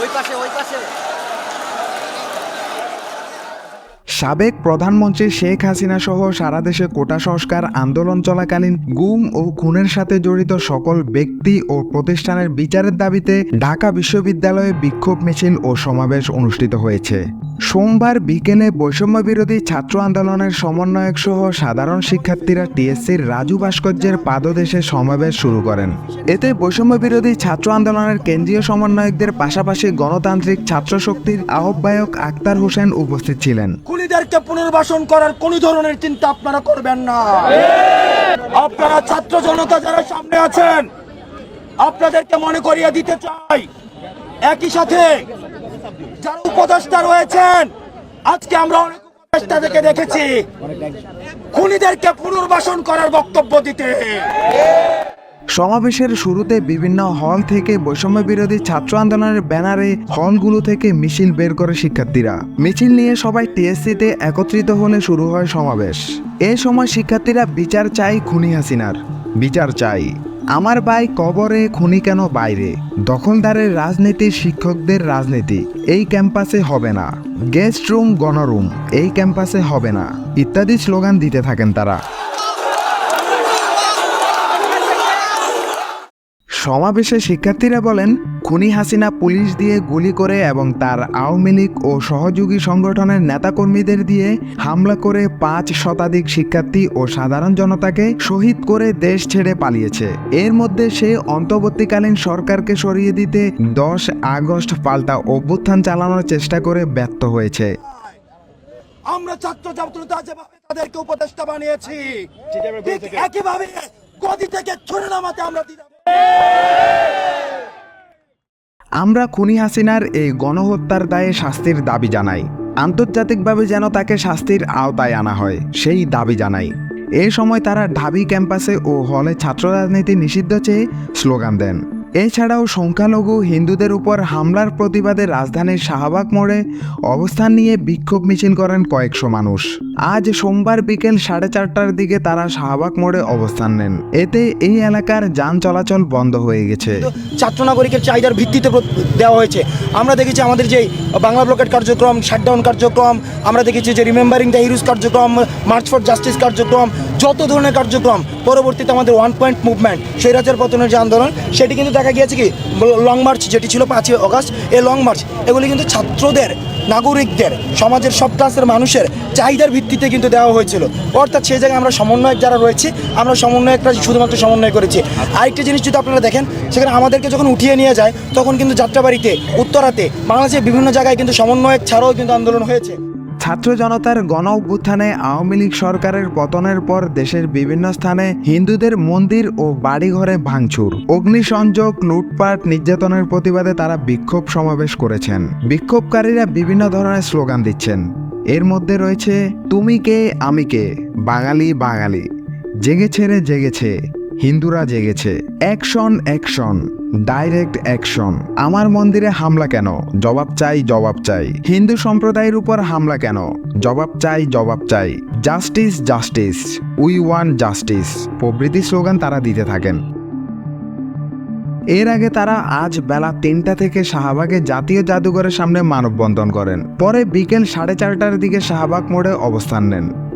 ওই পাশে ওই পাশে। সাবেক প্রধানমন্ত্রী শেখ হাসিনা সহ সারা দেশে কোটা সংস্কার আন্দোলন চলাকালীন গুম ও খুনের সাথে জড়িত সকল ব্যক্তি ও প্রতিষ্ঠানের বিচারের দাবিতে ঢাকা বিশ্ববিদ্যালয়ে বিক্ষোভ মিছিল ও সমাবেশ অনুষ্ঠিত হয়েছে। সোমবার বিকেলে বৈষম্য বিরোধী ছাত্র আন্দোলনের সমন্বয়ক সহ সাধারণ শিক্ষার্থীরা টিএসসির রাজু ভাস্কর্যের পাদদেশে সমাবেশ শুরু করেন। এতে বৈষম্য বিরোধী ছাত্র আন্দোলনের কেন্দ্রীয় সমন্বয়কদের পাশাপাশি গণতান্ত্রিক ছাত্র শক্তির আহ্বায়ক আক্তার হোসেন উপস্থিত ছিলেন। খুনিদেরকে পুনর্বাসন করার কোন ধরনের চিন্তা আপনারা করবেন না। আপনারা ছাত্র জনতা যারা সামনে আছেন, আপনাদেরকে মনে করিয়ে দিতে চাই। একই সাথে যারা উপদেষ্টা রয়েছেন, আজকে আমরা অনেক উপদেষ্টা থেকে দেখেছি। খুনিদেরকে পুনর্বাসন করার বক্তব্য দিতে। সমাবেশের শুরুতে বিভিন্ন হল থেকে বৈষম্য বিরোধী ছাত্র আন্দোলনের ব্যানারে হলগুলো থেকে মিছিল বের করে শিক্ষার্থীরা। মিছিল নিয়ে সবাই টিএসসিতে একত্রিত হলে শুরু হয় সমাবেশ। এ সময় শিক্ষার্থীরা বিচার চাই খুনি হাসিনার। বিচার চাই আমার ভাই কবরে, খুনি কেন বাইরে? দখলদারের রাজনীতি, শিক্ষকদের রাজনীতি। এই ক্যাম্পাসে হবে না। গেস্ট রুম, গণরুম। এই ক্যাম্পাসে হবে না। ইত্যাদি স্লোগান দিতে থাকেন তারা। সমাবেশে শিক্ষার্থীরা বলেন খুনি হাসিনা পুলিশ দিয়ে গুলি করে এবং তার আওয়ামী লীগ ও সহযোগী সংগঠনের নেতাকর্মীদের দিয়ে হামলা করে পাঁচ শতাধিক শিক্ষার্থী ও সাধারণ জনতাকে শহীদ করে দেশ ছেড়ে পালিয়েছে। এর মধ্যে সে অন্তর্বর্তীকালীন সরকারকে সরিয়ে দিতে দশ আগস্ট পাল্টা অভ্যুত্থান চালানোর চেষ্টা করে ব্যর্থ হয়েছে। আমরা ছাত্র ছাত্রতা যেভাবে তাদেরকে উপদেষ্টা বানিয়েছি ঠিক একইভাবে গদি থেকে ছুড়ে নামাতে আমরা দিতে আমরা খুনি হাসিনার এই গণহত্যার দায়ে শাস্তির দাবি জানাই। আন্তর্জাতিকভাবে যেন তাকে শাস্তির আওতায় আনা হয়, সেই দাবি জানাই। এ সময় তারা ঢাবি ক্যাম্পাসে ও হলে ছাত্র রাজনীতি নিষিদ্ধ চেয়ে স্লোগান দেন। এছাড়াও সংখ্যালঘু হিন্দুদের উপর হামলার প্রতিবাদে রাজধানীর শাহবাগ মোড়ে অবস্থান নিয়ে বিক্ষোভ মিছিল করেন কয়েকশো মানুষ। আজ সোমবার বিকেল সাড়ে চারটার দিকে তারা শাহবাগ মোড়ে অবস্থান নেন। এতে এই এলাকার যান চলাচল বন্ধ হয়ে গেছে। ছাত্র নাগরিকের চাহিদার ভিত্তিতে দেওয়া হয়েছে। আমরা দেখেছি আমাদের যে বাংলা ব্লকেট কার্যক্রম, শাটডাউন কার্যক্রম, আমরা দেখেছি যে রিমেম্বারিং দ্য হিরোজ কার্যক্রম, মার্চ ফর জাস্টিস কার্যক্রম, যত ধরনের কার্যক্রম, পরবর্তীতে আমাদের ওয়ান পয়েন্ট মুভমেন্ট, স্বৈরাচার পতনের যে আন্দোলন, সেটি কিন্তু দেখা গিয়েছে কি লং মার্চ, যেটি ছিল পাঁচই অগস্ট, এই লং মার্চ, এগুলি কিন্তু ছাত্রদের নাগরিকদের, সমাজের সব ক্লাসের মানুষের চাহিদার ভিত্তিতে কিন্তু দেওয়া হয়েছিল। অর্থাৎ সেই জায়গায় আমরা সমন্বয়ক যারা রয়েছে, আমরা সমন্বয়করা শুধুমাত্র সমন্বয় করেছি। আরেকটি জিনিস যদি আপনারা দেখেন, সেখানে আমাদেরকে যখন উঠিয়ে নিয়ে যায়, তখন কিন্তু যাত্রাবাড়িতে, উত্তরাতে, বাংলাদেশের বিভিন্ন জায়গায় কিন্তু সমন্বয়ক ছাড়াও কিন্তু আন্দোলন হয়েছে। ছাত্র জনতার গণ অভ্যুত্থানে আওয়ামী লীগ সরকারের পতনের পর দেশের বিভিন্ন স্থানে হিন্দুদের মন্দির ও বাড়িঘরে ভাঙচুর। অগ্নিসংযোগ, লুটপাট, নির্যাতনের প্রতিবাদে তারা বিক্ষোভ সমাবেশ করেছেন। বিক্ষোভকারীরা বিভিন্ন ধরনের স্লোগান দিচ্ছেন। এর মধ্যে রয়েছে, তুমি কে, আমি কে? বাঙালি বাঙালি। জেগেছে রে জেগেছে। হিন্দুরা জেগেছে। Action action, direct action. আমার মন্দিরে হামলা কেন? জবাব চাই জবাব চাই। হিন্দু সম্প্রদায়ের উপর হামলা কেন? জবাব চাই জবাব চাই। Justice justice. We want justice. প্রভৃতি স্লোগান তারা দিতে থাকেন। এর আগে তারা আজ বেলা তিনটা থেকে শাহবাগে জাতীয় জাদুঘরের সামনে মানববন্ধন করেন। পরে বিকেল সাড়ে চারটার দিকে শাহবাগ মোড়ে অবস্থান নেন।